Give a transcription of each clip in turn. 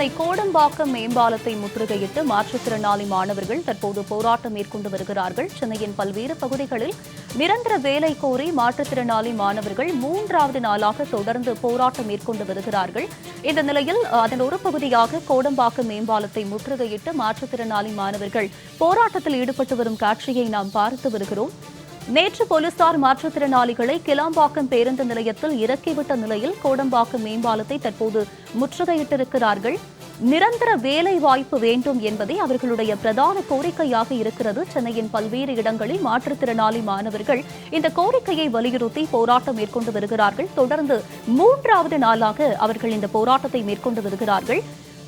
சென்னை கோடம்பாக்கம் மேம்பாலத்தை முற்றுகையிட்டு மாற்றுத்திறனாளி மாணவர்கள் தற்போது போராட்டம் மேற்கொண்டு வருகிறார்கள். சென்னையின் பல்வேறு பகுதிகளில் நிரந்தர வேலை கோரி மாற்றுத்திறனாளி மாணவர்கள் மூன்றாவது நாளாக தொடர்ந்து போராட்டம் மேற்கொண்டு வருகிறார்கள். இந்த நிலையில் அதன் ஒரு பகுதியாக கோடம்பாக்கம் மேம்பாலத்தை முற்றுகையிட்டு மாற்றுத்திறனாளி மாணவர்கள் போராட்டத்தில் ஈடுபட்டு வரும் காட்சியை நாம் பார்த்து வருகிறோம். நேற்று போலீசார் மாற்றுத்திறனாளிகளை கிளாம்பாக்கம் பேருந்து நிலையத்தில் இறக்கிவிட்ட நிலையில் கோடம்பாக்கம் மேம்பாலத்தை தற்போது முற்றுகையிட்டிருக்கிறார்கள். நிரந்தர வேலை வாய்ப்பு வேண்டும் என்பதே அவர்களுடைய பிரதான கோரிக்கையாக இருக்கிறது. சென்னையின் பல்வேறு இடங்களில் மாற்றுத்திறனாளி மாணவர்கள் இந்த கோரிக்கையை வலியுறுத்தி போராட்டம் மேற்கொண்டு வருகிறார்கள். தொடர்ந்து மூன்றாவது நாளாக அவர்கள் இந்த போராட்டத்தை மேற்கொண்டு வருகிறார்கள்.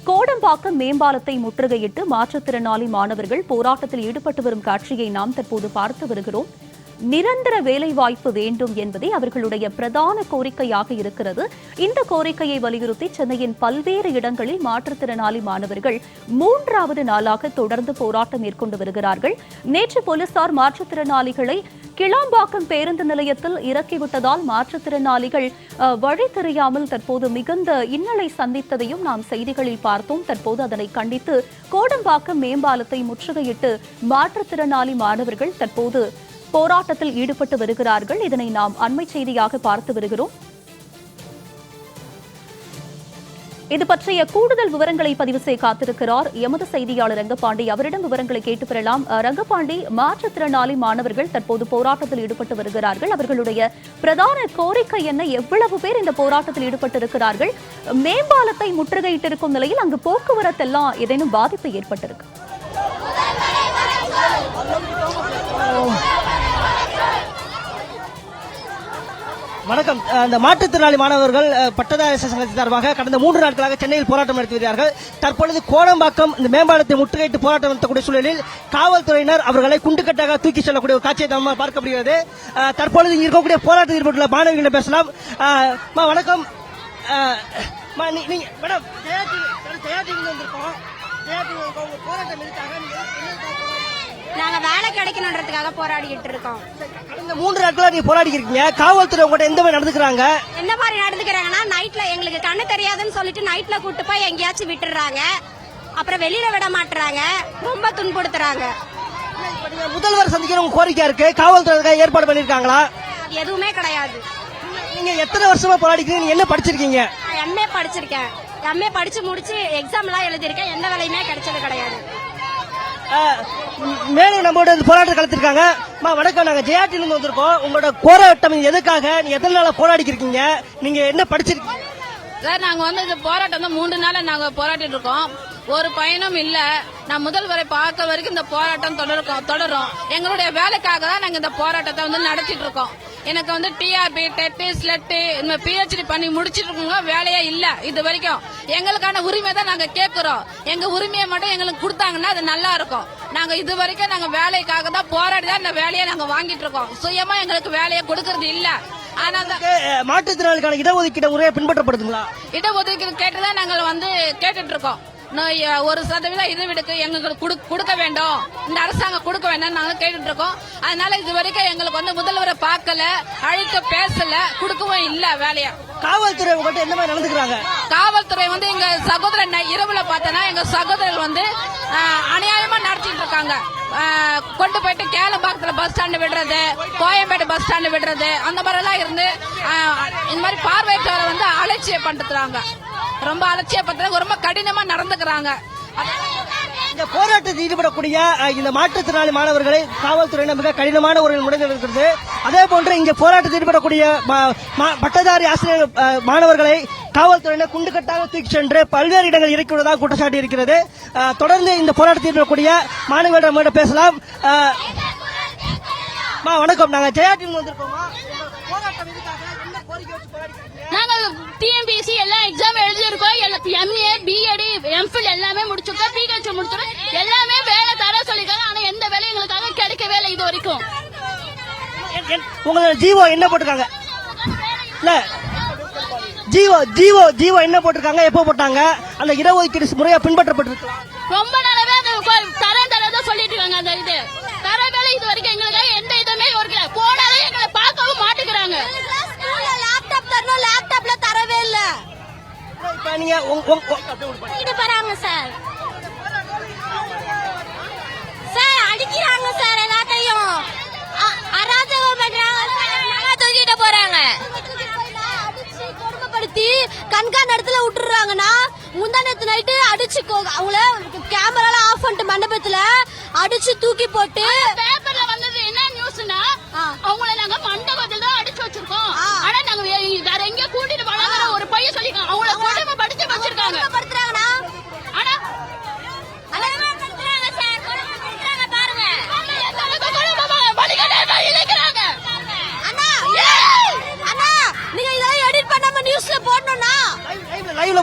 கோடம்பாக்கம் மேம்பாலத்தை முற்றுகையிட்டு மாற்றுத்திறனாளி மாணவர்கள் போராட்டத்தில் ஈடுபட்டு வரும் காட்சியை நாம் தற்போது பார்த்து வருகிறோம். நிரந்தர வேலைவாய்ப்பு வேண்டும் என்பதே அவர்களுடைய பிரதான கோரிக்கையாக இருக்கிறது. இந்த கோரிக்கையை வலியுறுத்தி சென்னையின் பல்வேறு இடங்களில் மாற்றுத்திறனாளி மாணவர்கள் மூன்றாவது நாளாக தொடர்ந்து போராட்டம் மேற்கொண்டு வருகிறார்கள். நேற்று போலீசார் மாற்றுத்திறனாளிகளை கிளாம்பாக்கம் பேருந்து நிலையத்தில் இறக்கிவிட்டதால் மாற்றுத்திறனாளிகள் அஹ், வழி தெரியாமல் தற்போது மிகுந்த இன்னலை சந்தித்ததையும் நாம் செய்திகளில் பார்த்தோம். தற்போது அதனை கண்டித்து கோடம்பாக்கம் மேம்பாலத்தை முற்றுகையிட்டு மாற்றுத்திறனாளி மாணவர்கள் தற்போது போராட்டத்தில் ஈடுபட்டு வருகிறார்கள். இதனை நாம் அண்மை செய்தியாக பார்த்து வருகிறோம். இது பற்றிய கூடுதல் விவரங்களை பதிவு செய்ய காத்திருக்கிறார் எமது செய்தியாளர் ரங்கபாண்டி. அவரிடம் விவரங்களை கேட்டு பெறலாம். அஹ், ரங்கபாண்டி மாற்றுத்திறனாளி மாணவர்கள் தற்போது போராட்டத்தில் ஈடுபட்டு வருகிறார்கள். அவர்களுடைய பிரதான கோரிக்கை என்ன? எவ்வளவு பேர் இந்த போராட்டத்தில் ஈடுபட்டிருக்கிறார்கள்? மேம்பாலத்தை முற்றுகையிட்டிருக்கும் நிலையில் அங்கு போக்குவரத்தெல்லாம் ஏதேனும் பாதிப்பு ஏற்பட்டிருக்கு? வணக்கம். அந்த இந்த மாற்றுத்திறனாளி மாணவர்கள் பட்டதாரி சங்கத்தின் சார்பாக கடந்த மூன்று நாட்களாக சென்னையில் போராட்டம் நடத்தி வருகிறார்கள். தற்பொழுது கோடம்பாக்கம் இந்த மேம்பாலத்தை முற்றுகையிட்டு போராட்டம் நடத்தக்கூடிய சூழலில் காவல்துறையினர் அவர்களை குண்டுக்கட்டாக தூக்கி செல்லக்கூடிய ஒரு காட்சியை நம்ம பார்க்கப்படுகிறது. தற்பொழுது இங்க இருக்கக்கூடிய போராட்டத்தில் ஈடுபட்டுள்ள மாணவர்களிடம் பேசலாம். வணக்கம். மேடம் ஜெயாதி வந்திருக்கோம். ஜெயாதி உங்க போராட்டம் நீங்க வேலை கிடைக்கணுன்றதுக்காக போராடிக்கிட்டு இருக்கோம். கடந்த மூன்று நாட்களா நீங்க போராடி இருக்கீங்க. காவல்துறை உங்கள்கிட்ட எந்த மாதிரி நடந்துக்கிறாங்க? என்ன மாதிரி நடந்துக்கிறாங்கன்னா நைட்ல எங்களுக்கு கண்ணு தெரியாதுன்னு சொல்லிட்டு நைட்ல கூட்டு போய் எங்கேயாச்சும் விட்டுறாங்க அப்புறம் வெளியில விட மாட்டுறாங்க. ரொம்ப துன்புறுத்துறாங்க. முதல்வர் சந்திக்கிற உங்க கோரிக்கை இருக்கு. காவல்துறை ஏற்பாடு பண்ணிருக்காங்களா எதுவுமே கிடையாது. நீங்க எத்தனை வருஷமா போராடிக்கிறீங்க? நீங்க என்ன படிச்சிருக்கீங்க? நான் எம்ஏ படிச்சிருக்கேன். எம்ஏ படிச்சு முடிச்சு எக்ஸாம் எல்லாம் எழுதியிருக்கேன். எந்த வேலையுமே கிடைச்சது கிடையாது. மேலும் நம்மளோட இந்த போராட்டம் கலத்திருக்காங்க அம்மா வணக்கம். நாங்க ஜெயாட்டில இருந்து வந்திருக்கோம். உங்களோட போராட்டம் எதுக்காக? நீங்க எத்தனை நாளா இருக்கீங்க நீங்க என்ன படிச்சிருக்கீங்க? சார் நாங்க வந்து இந்த போராட்டம் வந்து மூன்று நாளாக நாங்க போராட்டிட்டு இருக்கோம். ஒரு பயனும் இல்ல. நான் முதல்வரை பார்க்க வரைக்கும் இந்த போராட்டம் தொடரும் தொடரும். எங்களுடைய வேலைக்காக தான் நாங்க இந்த போராட்டத்தை வந்து நடத்திட்டு இருக்கோம். எனக்கு வந்து டிஆர்பி டெட்டு ஸ்லெட்டு இந்த பிஹெச்டி பண்ணி முடிச்சிட்டு இருக்கோங்க வேலையே இல்ல இது வரைக்கும். எங்களுக்கான உரிமை தான் நாங்க கேட்கிறோம். எங்க உரிமையை மட்டும் எங்களுக்கு கொடுத்தாங்கன்னா அது நல்லா இருக்கும். நாங்க இது வரைக்கும் நாங்க வேலைக்காக தான் போராடி தான் இந்த வேலையை நாங்க வாங்கிட்டு இருக்கோம். சுயமா எங்களுக்கு வேலையை கொடுக்கறது இல்ல. மாற்றுத்திறனாளிக்கான இடஒதுக்கீடு முறையை பின்பற்றப்படுதுங்களா? இடஒதுக்கீடு கேட்டுதான் நாங்கள் வந்து கேட்டுட்டு இருக்கோம். ஒரு சதவீதம் இதுவிடுக்கு எங்களுக்கு குடு- கொடுக்க வேண்டும். இந்த அரசாங்கம் கொடுக்க வேண்டும் நாங்க கேட்டுட்டு இருக்கோம் அதனால இது வரைக்கும் எங்களுக்கு வந்து முதல்வரை பார்க்கல அழைத்து பேசல கொடுக்கவும் இல்ல வேலைய. காவல்துறை உங்கள்கிட்ட எந்த மாதிரி நடந்துக்கிறாங்க? காவல்துறை வந்து எங்க சகோதரன் இரவுல பார்த்தனா எங்க சகோதரர் வந்து அநியாயமா நடத்திட்டு இருக்காங்க கொண்டு போயிட்டு கேளம்பாக்கத்துல பஸ் ஸ்டாண்டு விடுறது கோயம்பேடு பஸ் ஸ்டாண்டு விடுறது அந்த மாதிரி எல்லாம் இருந்து இந்த மாதிரி பார்வையற்றவரை வந்து அலட்சியப்படுத்துறாங்க ரொம்ப அலட்சியப்படுத்துறாங்க ரொம்ப கடினமா நடந்துக்கிறாங்க. இந்த போராட்டத்தில் ஈடுபடக்கூடிய இந்த மாற்றுத்திறனாளி மாணவர்களை காவல்துறையினர் மிக கடினமான ஒரு முறையில் இருக்கிறது அதே போன்று இங்க போராட்டத்தில் ஈடுபடக்கூடிய ம- ம- பட்டதாரி ஆசிரியர் மாணவர்களை காவல்துறையினர் குண்டுக்கட்டாக தூக்கி சென்று பல்வேறு இடங்கள் இறக்கிவிடுவதாக குற்றச்சாட்டு இருக்கிறது. தொடர்ந்து இந்த போராட்டத்தில் ஈடுபடக்கூடிய மாணவர்களிடம் பேசலாம். அம்மா, வணக்கம். நாங்க ஜெயாட்டில் வந்திருக்கோமா உங்க போராட்டம் எதுக்காக? என்ன கோரிக்கை வச்சு போராடிக்கிறீங்க நாங்க டிஎம்பிசி எல்லாம் எக்ஸாம் எழுதியிருக்கோம் எம்ஏ பிஎடி எம்ஃபில் எல்லாமே முடிச்சிருக்கோம் பிஹெச் முடிச்சிருக்கோம் எல்லாமே வேலை தர சொல்லிருக்காங்க ஆனா எந்த வேலையும் எங்களுக்காக கிடைக்கவே இல்லை இது வரைக்கும். உங்களோட ஜீவோ என்ன போட்டிருக்காங்க? இல்ல. ஜீவோ ஜீவோ ஜீவோ என்ன போட்டிருக்காங்க? எப்போ போட்டாங்க? அந்த இடஒதுக்கீடு முறையா பின்பற்றப்பட்டிருக்கலாம். ரொம்ப நாளாவே அந்த தரேன் தான் சொல்லிட்டு இருக்காங்க அந்த இது. தர வேலை இது வரைக்கும் எங்களுக்காக எந்த இதுவுமே ஒர்க்கல போனாலும் எங்களை பார்க்கவும் நீங்க பண்ணிட்டு போறாங்க சார். சார் அடிக்கிறாங்க சார் எல்லாத்தையும். அராஜகம் பண்றாங்க. நல்லா தூக்கிட்டு போறாங்க. கொடுமைப்படுத்தி கண்காண் இடத்துல விட்டுறாங்கன்னா முந்தானத்து நைட்டு அடிச்சு அவங்கள கேமரால ஆஃப் பண்ணிட்டு மண்டபத்துல அடிச்சு தூக்கி போட்டு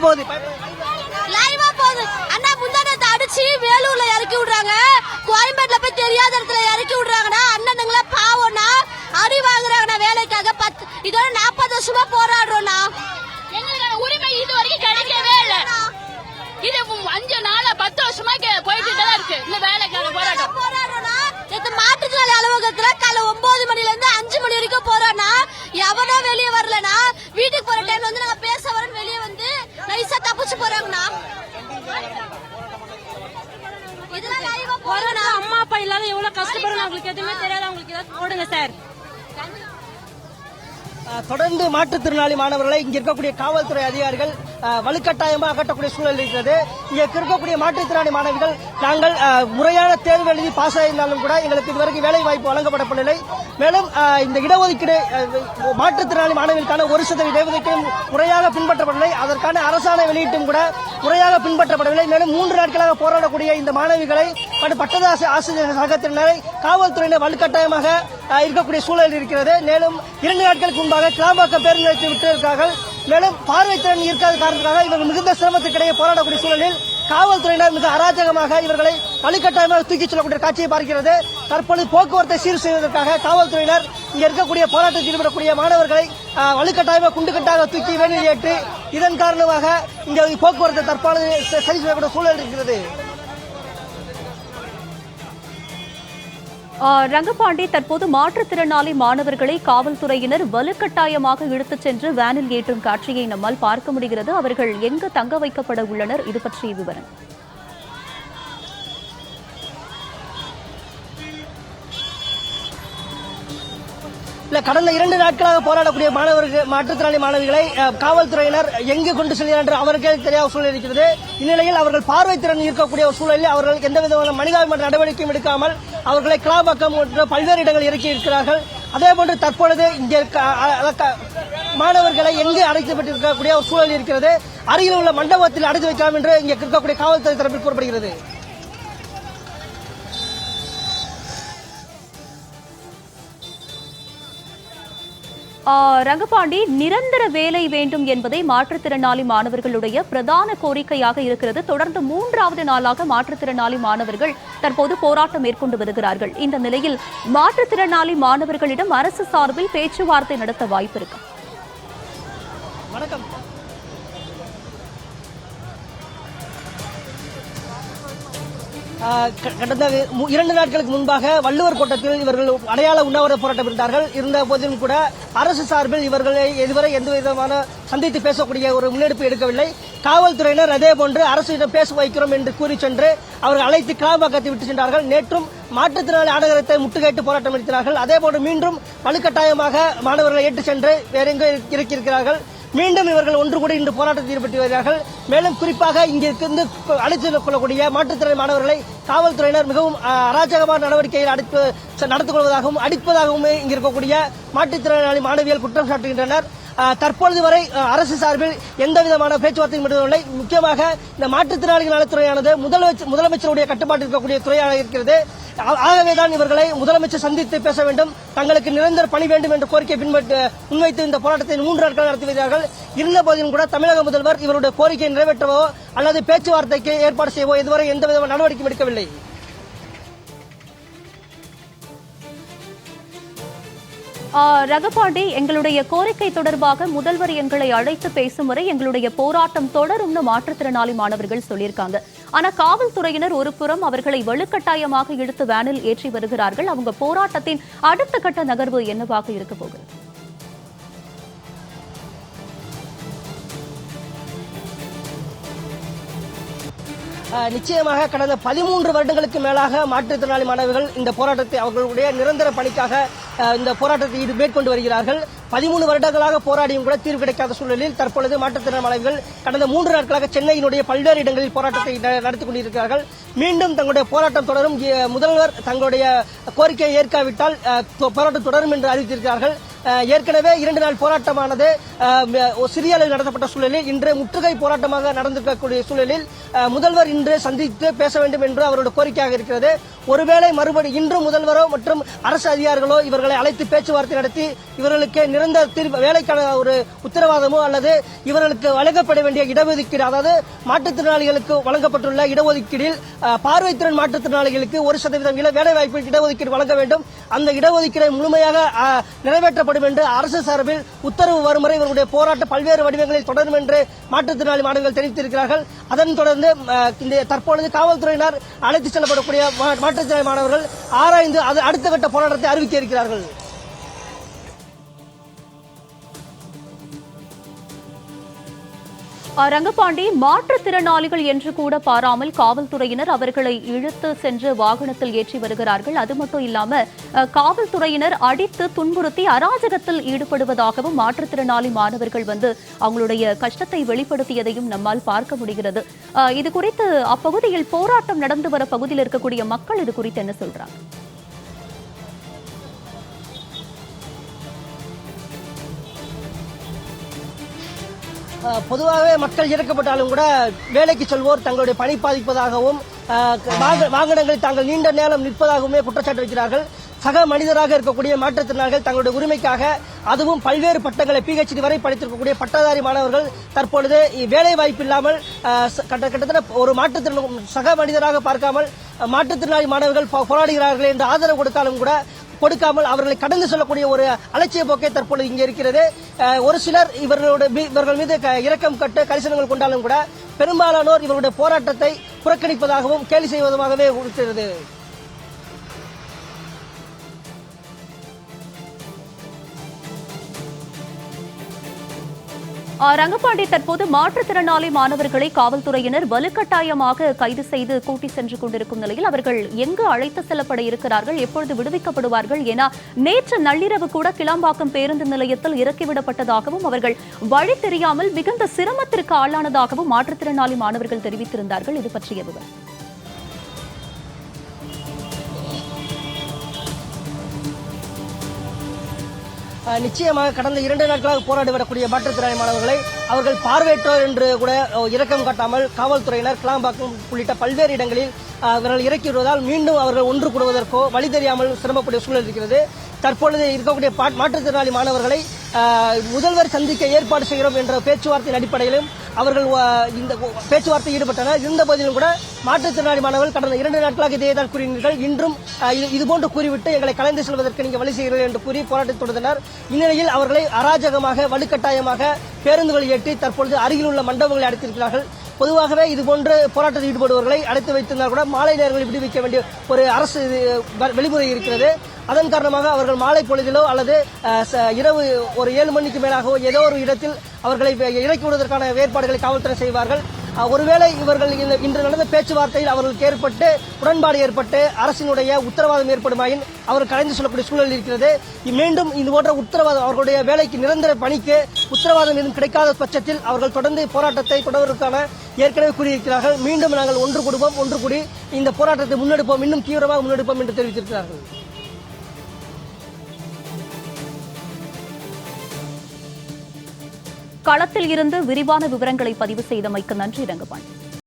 போகுது. லைவா போகுது. அண்ணா முந்தானத்தை அடிச்சு வேலூர்ல இறக்கி விடுறாங்க. கோயம்பேட்ல போய் தெரியாத இடத்துல இறக்கி விடுறாங்கண்ணா. அண்ணனுங்கள பாவம்னா அடி வாங்குறாங்கண்ணா வேலைக்காக. பத்து இதோட நாற்பது வருஷமா போராடுறோம்ண்ணா. எங்களுக்கான உரிமை இது வரைக்கும் கிடைக்கவே இல்ல. இது அஞ்சு நாளா பத்து வருஷமா போயிட்டு தான் இருக்கு. இந்த வேலைக்கான போராட்டம். போராடுறோம்னா நேத்து மாற்றுத்திறனாளி அலுவலகத்துல காலை ஒன்பது மணில இருந்து அஞ்சு மணி வரைக்கும் போறோம்னா எவனோ வெளியே வரலனா வீட்டுக்கு போற டைம்ல வந்து நாங்க பேச வரேன்னு வெளியே வந்து நைஸா தப்பிச்சு போறாங்கண்ணா இதெல்லாம் லைவா போறோம்னா அம்மா அப்பா இல்லாத எவ்வளவு கஷ்டப்படுறோம் அவங்களுக்கு எதுவுமே தெரியாது. அவங்களுக்கு ஏதாவது போடுங்க சார். தொடர்ந்து மாற்றுத்திறனாளி மாணவர்களை இங்க இருக்கக்கூடிய காவல்துறை அதிகாரிகள் வலுக்கட்டாயமாக அகற்றக்கூடிய சூழல் இருக்கிறது. இங்கே இருக்கக்கூடிய மாற்றுத்திறனாளி மாணவிகள் நாங்கள் முறையான தேர்வு எழுதி பாஸ் ஆகியிருந்தாலும் கூட எங்களுக்கு இதுவரைக்கும் வேலை வாய்ப்பு வழங்கப்படவில்லை மேலும் இந்த இடஒதுக்கீடு மாற்றுத்திறனாளி மாணவிகளுக்கான ஒரு சதவீத இடஒதுக்கீடும் முறையாக பின்பற்றப்படவில்லை. அதற்கான அரசாணை வெளியீட்டும் கூட முறையாக பின்பற்றப்படவில்லை. மேலும் மூன்று நாட்களாக போராடக்கூடிய இந்த மாணவிகளை பட்டதாசி ஆசிரியர் சங்கத்தினரை காவல்துறையினர் வலுக்கட்டாயமாக இருக்கக்கூடிய சூழல் இருக்கிறது. மேலும் இரண்டு நாட்களுக்கு முன்பாக கிளாம்பாக்கம் பேருந்து நிலையத்தில் விட்டு மேலும் மேலும் பார்வைத்திறன் இருக்காத காரணத்துக்காக இவர்கள் மிகுந்த சிரமத்துக்கிடையே போராடக்கூடிய சூழலில் காவல்துறையினர் மிக அராஜகமாக இவர்களை வலுக்கட்டாயமாக தூக்கிச் செல்லக்கூடிய காட்சியை பார்க்கிறது. தற்போது போக்குவரத்தை சீர் செய்வதற்காக காவல்துறையினர் இங்கே இருக்கக்கூடிய போராட்டத்தில் ஈடுபடக்கூடிய மாணவர்களை வலுக்கட்டாயமாக குண்டுகட்டாக தூக்கி வேணில் ஏற்றி இதன் காரணமாக இங்கே போக்குவரத்தை தற்பொழுது சரி செய்யக்கூடிய சூழல் இருக்கிறது. ரங்கபாண்டி தற்போது மாற்றுத்திறனாளி மாணவர்களை காவல்துறையினர் வலுக்கட்டாயமாக இழுத்துச் சென்று வேனில் ஏற்றும் காட்சியை நம்மால் பார்க்க முடிகிறது. அவர்கள் எங்கு தங்க வைக்கப்பட உள்ளனர்? இது பற்றிய விவரம். இல்ல கடந்த இரண்டு நாட்களாக போராடக்கூடிய மாணவர்கள் மாற்றுத்திறனாளி மாணவிகளை காவல்துறையினர் எங்கு கொண்டு செல்கிறார் என்று அவருக்கே தெரியாத சூழல் இருக்கிறது. இந்நிலையில் அவர்கள் பார்வைத்திறன் இருக்கக்கூடிய ஒரு சூழலில் அவர்கள் எந்த விதமான மனிதாபிமான நடவடிக்கையும் எடுக்காமல் அவர்களை கிளாபக்கம் போன்ற பல்வேறு இடங்கள் இறக்கி இருக்கிறார்கள். அதே போன்று தற்பொழுது இங்கே மாணவர்களை எங்கு அடைக்கப்பட்டிருக்கக்கூடிய ஒரு சூழல் இருக்கிறது. அருகில் உள்ள மண்டபத்தில் அடைத்து வைக்கலாம் என்று இங்கே இருக்கக்கூடிய காவல்துறை தரப்பில் கூறப்படுகிறது. ரங்கபாண்டி நிரந்தர வேலை வேண்டும் என்பதை மாற்றுத்திறனாளி மாணவர்களுடைய பிரதான கோரிக்கையாக இருக்கிறது. தொடர்ந்து மூன்றாவது நாளாக மாற்றுத்திறனாளி மாணவர்கள் தற்போது போராட்டம் மேற்கொண்டு வருகிறார்கள். இந்த நிலையில் மாற்றுத்திறனாளி மாணவர்களிடம் அரசு சார்பில் பேச்சுவார்த்தை நடத்த வாய்ப்பு இருக்கு. வணக்கம். கடந்த மு- இரண்டு நாட்களுக்கு முன்பாக வள்ளுவர் கோட்டத்தில் இவர்கள் அடையாள உண்ணாவிர போராட்டம் இருந்தார்கள். இருந்த போதிலும் கூட அரசு சார்பில் இவர்களை இதுவரை எந்த விதமான சந்தித்து பேசக்கூடிய ஒரு முன்னெடுப்பு எடுக்கவில்லை. காவல்துறையினர் அதே போன்று அரசிடம் பேச வைக்கிறோம் என்று கூறி சென்று அவர்கள் அழைத்து கிளாம்பாக்கத்தை விட்டு சென்றார்கள். நேற்றும் மாற்றுத்திறனாளி ஆடகரத்தை முட்டுகையிட்டு போராட்டம் நடத்தினார்கள். அதே போன்று மீண்டும் வலுக்கட்டாயமாக மாணவர்களை ஏற்றுச் சென்று வேற எங்கோ மீண்டும் இவர்கள் ஒன்று கூடி இன்று போராட்டத்தில் ஈடுபட்டு வருகிறார்கள். மேலும் குறிப்பாக இங்கிருந்து அழைத்து கொள்ளக்கூடிய மாற்றுத்திறன் மாணவர்களை காவல்துறையினர் மிகவும் அராஜகமான நடவடிக்கையில் அடித்து நடத்திக் கொள்வதாகவும் அடிப்பதாகவும் இங்கு இருக்கக்கூடிய மாற்றுத்திறனாளி மாணவியர் குற்றம் சாட்டுகின்றனர். தற்பொழுது வரை அரசு சார்பில் எந்த விதமான பேச்சுவார்த்தையும் இல்லை முக்கியமாக இந்த மாற்றுத்திறனாளிகள் நலத்துறையானது முதலமைச்சர் முதலமைச்சருடைய கட்டுப்பாட்டில் இருக்கக்கூடிய துறையாக இருக்கிறது. ஆகவேதான் இவர்களை முதலமைச்சர் சந்தித்து பேச வேண்டும். தங்களுக்கு நிரந்தர பணி வேண்டும் என்ற கோரிக்கை பின்பற்ற முன்வைத்து இந்த போராட்டத்தை மூன்று நாட்கள் நடத்தி வருகிறார்கள். இருந்த போதிலும் கூட தமிழக முதல்வர் இவருடைய கோரிக்கையை நிறைவேற்றவோ அல்லது பேச்சுவார்த்தைக்கு ஏற்பாடு செய்யவோ இதுவரை எந்த விதமான நடவடிக்கையும் எடுக்கவில்லை. ரகபாடி எங்களுடைய கோரிக்கை தொடர்பாக முதல்வர் எங்களை அழைத்து பேசும் வரை எங்களுடைய போராட்டம் தொடரும்னு மாற்றுத்திறனாளி மாணவர்கள் சொல்லியிருக்காங்க. ஆனா காவல்துறையினர் ஒரு புறம் அவர்களை வலுக்கட்டாயமாக இழுத்து வேனில் ஏற்றி வருகிறார்கள். அவங்க போராட்டத்தின் அடுத்த கட்ட நகர்வு என்னவாக இருக்க போகிறது ஆஹ் நிச்சயமாக கடந்த பதிமூன்று வருடங்களுக்கு மேலாக மாற்றுத்திறனாளி மாணவர்கள் இந்த போராட்டத்தை அவர்களுடைய நிரந்தர பணிக்காக இந்த போராட்டத்தை இது மேற்கொண்டு வருகிறார்கள். பதிமூணு வருடங்களாக போராடியும் கூட தீர்வு கிடைக்காத சூழலில் தற்பொழுது மாற்றுத்திறன் மாணவிகள் கடந்த மூன்று நாட்களாக சென்னையினுடைய பல்வேறு இடங்களில் போராட்டத்தை நடத்தி கொண்டிருக்கிறார்கள். மீண்டும் தங்களுடைய போராட்டம் தொடரும். முதல்வர் தங்களுடைய கோரிக்கையை ஏற்காவிட்டால் போராட்டம் தொடரும் என்று அறிவித்திருக்கிறார்கள். ஏற்கனவே இரண்டு நாள் போராட்டமானது ஒரு சிறிய அளவில் நடத்தப்பட்ட சூழலில் இன்று முற்றுகை போராட்டமாக நடந்திருக்கக்கூடிய சூழலில் முதல்வர் இன்று சந்தித்து பேச வேண்டும் என்று அவருடைய கோரிக்கையாக இருக்கிறது. ஒருவேளை மறுபடி இன்று முதல்வரோ மற்றும் அரசு அதிகாரிகளோ இவர்களை அழைத்து பேச்சுவார்த்தை நடத்தி இவர்களுக்கு நிரந்தர தீர்வு வேலைக்கான ஒரு உத்தரவாதமோ அல்லது இவர்களுக்கு வழங்கப்பட வேண்டிய இடஒதுக்கீடு அதாவது மாற்றுத்திறனாளிகளுக்கு வழங்கப்பட்டுள்ள இடஒதுக்கீடில் பார்வைத்திறன் மாற்றுத்திறனாளிகளுக்கு ஒரு சதவீதம் இல- வேலைவாய்ப்பு இடஒதுக்கீடு வழங்க வேண்டும். அந்த இடஒதுக்கீடை முழுமையாக அஹ், நிறைவேற்றப்படும் என்று அரசு சார்பில் உத்தரவு வரும் வரை இவர்களுடைய போராட்டம் பல்வேறு வடிவங்களில் தொடரும் என்று மாற்றுத்திறனாளி மாணவர்கள் தெரிவித்திருக்கிறார்கள். அதன் தொடர்ந்து இந்த தற்பொழுது காவல்துறையினர் அழைத்து செல்லப்படக்கூடிய மா- மாற்றுத்திறனாளி மாணவர்கள் ஆராய்ந்து அது அடுத்த கட்ட போராட்டத்தை அறிவிக்க இருக்கிறார்கள். ரங்கபாண்டி மாற்றுத்திறனாளிகள் என்று கூட பாராமல் காவல்துறையினர் அவர்களை இழுத்து சென்று வாகனத்தில் ஏற்றி வருகிறார்கள். அது மட்டும் இல்லாம அஹ், காவல்துறையினர் அடித்து துன்புறுத்தி அராஜகத்தில் ஈடுபடுவதாகவும் மாற்றுத்திறனாளி மாணவர்கள் வந்து அவங்களுடைய கஷ்டத்தை வெளிப்படுத்தியதையும் நம்மால் பார்க்க முடிகிறது. அஹ், இது குறித்து அப்பகுதியில் போராட்டம் நடந்து வர பகுதியில் இருக்கக்கூடிய மக்கள் இது குறித்து என்ன சொல்றாங்க? பொதுவாகவே மக்கள் இறக்கப்பட்டாலும் கூட வேலைக்கு செல்வோர் தங்களுடைய பணி பாதிப்பதாகவும் வாகனங்களில் தாங்கள் நீண்ட நேரம் நிற்பதாகவுமே குற்றச்சாட்டு வைக்கிறார்கள். சக மனிதராக இருக்கக்கூடிய மாற்றுத்திறனாளிகள் தங்களுடைய உரிமைக்காக அதுவும் பல்வேறு பட்டங்களை பிஹெச்டி வரை படித்திருக்கக்கூடிய பட்டதாரி மாணவர்கள் தற்பொழுது வேலை வாய்ப்பு இல்லாமல் கிட்டத்தட்ட ஒரு மாற்றுத்திறன் சக மனிதராக பார்க்காமல் மாற்றுத்திறனாளி மாணவர்கள் போராடுகிறார்கள் என்று ஆதரவு கொடுத்தாலும் கூட கொடுக்காமல் அவர்களை கடந்து செல்லக்கூடிய ஒரு அலட்சிய போக்கே தற்பொழுது இங்கே இருக்கிறது. ஒரு சிலர் இவர்களோட மீ- இவர்கள் மீது க- இரக்கம் கட்டு கரிசனங்கள் கொண்டாலும் கூட பெரும்பாலானோர் இவர்களுடைய போராட்டத்தை புறக்கணிப்பதாகவும் கேலி செய்வதாகவே இருக்கிறது. ரங்கபாண்டி தற்போது மாற்றுத்திறனாளி மாணவர்களை காவல்துறையினர் வலுக்கட்டாயமாக கைது செய்து கூட்டி சென்று கொண்டிருக்கும் நிலையில் அவர்கள் எங்கு அழைத்து செல்லப்பட இருக்கிறார்கள் எப்பொழுது விடுவிக்கப்படுவார்கள் என நேற்று நள்ளிரவு கூட கிளாம்பாக்கம் பேருந்து நிலையத்தில் இறக்கிவிடப்பட்டதாகவும் அவர்கள் வழி தெரியாமல் மிகுந்த சிரமத்திற்கு ஆளானதாகவும் மாற்றுத்திறனாளி மாணவர்கள் தெரிவித்திருந்தார்கள். இது பற்றிய விவரம். நிச்சயமாக கடந்த இரண்டு நாட்களாக போராடி வரக்கூடிய மாற்றுத்திறனாளி மாணவர்களை அவர்கள் பார்வையற்றோர் என்று கூட இரக்கம் காட்டாமல் காவல்துறையினர் கிளாம்பாக்கம் உள்ளிட்ட பல்வேறு இடங்களில் அவர்கள் இறக்கி வருவதால் மீண்டும் அவர்கள் ஒன்று கூடுவதற்கோ வழி தெரியாமல் சிரமக்கூடிய சூழல் இருக்கிறது. தற்பொழுது இருக்கக்கூடிய மாற்றுத்திறனாளி மாணவர்களை முதல்வர் சந்திக்க ஏற்பாடு செய்கிறோம் என்ற பேச்சுவார்த்தையின் அடிப்படையிலும் அவர்கள் இந்த பேச்சுவார்த்தை ஈடுபட்டனர். இருந்த போதிலும் கூட மாற்றுத்திறனாளி மாணவர்கள் கடந்த இரண்டு நாட்களாக இதேதான் கூறினீர்கள் இன்றும் இதுபோன்று கூறிவிட்டு எங்களை கலந்து செல்வதற்கு நீங்கள் வழி செய்கிறீர்கள் என்று கூறி போராட்டத்தை தொடர்ந்தனர். இந்நிலையில் அவர்களை அராஜகமாக வலுக்கட்டாயமாக பேருந்துகளை ஏற்றி தற்பொழுது அருகில் உள்ள மண்டபங்களை அடைத்திருக்கிறார்கள். பொதுவாகவே இதுபோன்று போராட்டத்தில் ஈடுபடுபவர்களை அடைத்து வைத்திருந்தால் கூட மாலை நேரங்களில் விடுவிக்க வேண்டிய ஒரு அரசு இது வ- வெளிமுறை இருக்கிறது. அதன் காரணமாக அவர்கள் மாலை பொழுதிலோ அல்லது ச- இரவு ஒரு ஏழு மணிக்கு மேலாகவோ ஏதோ ஒரு இடத்தில் அவர்களை இறக்கி விடுவதற்கான ஏற்பாடுகளை காவல்துறை செய்வார்கள். ஒருவேளை இவர்கள் இன்று நடந்த பேச்சுவார்த்தையில் அவர்களுக்கு ஏற்பட்டு உடன்பாடு ஏற்பட்டு அரசினுடைய உத்தரவாதம் ஏற்படுமாயின் அவர்கள் கலைந்து சொல்லக்கூடிய சூழல் இருக்கிறது. மீண்டும் இது போன்ற உத்தரவாதம் அவர்களுடைய வேலைக்கு நிரந்தர பணிக்கு உத்தரவாதம் எதுவும் கிடைக்காத பட்சத்தில் அவர்கள் தொடர்ந்து போராட்டத்தை தொடர்வதற்கான ஏற்கனவே கூறியிருக்கிறார்கள். மீண்டும் நாங்கள் ஒன்று கூடுவோம் ஒன்று கூடி இந்த போராட்டத்தை முன்னெடுப்போம் இன்னும் தீவிரமாக முன்னெடுப்போம் என்று தெரிவித்திருக்கிறார்கள். களத்தில் இருந்து விரிவான விவரங்களை பதிவு செய்தமைக்கு நன்றி ரங்கபாண்டி.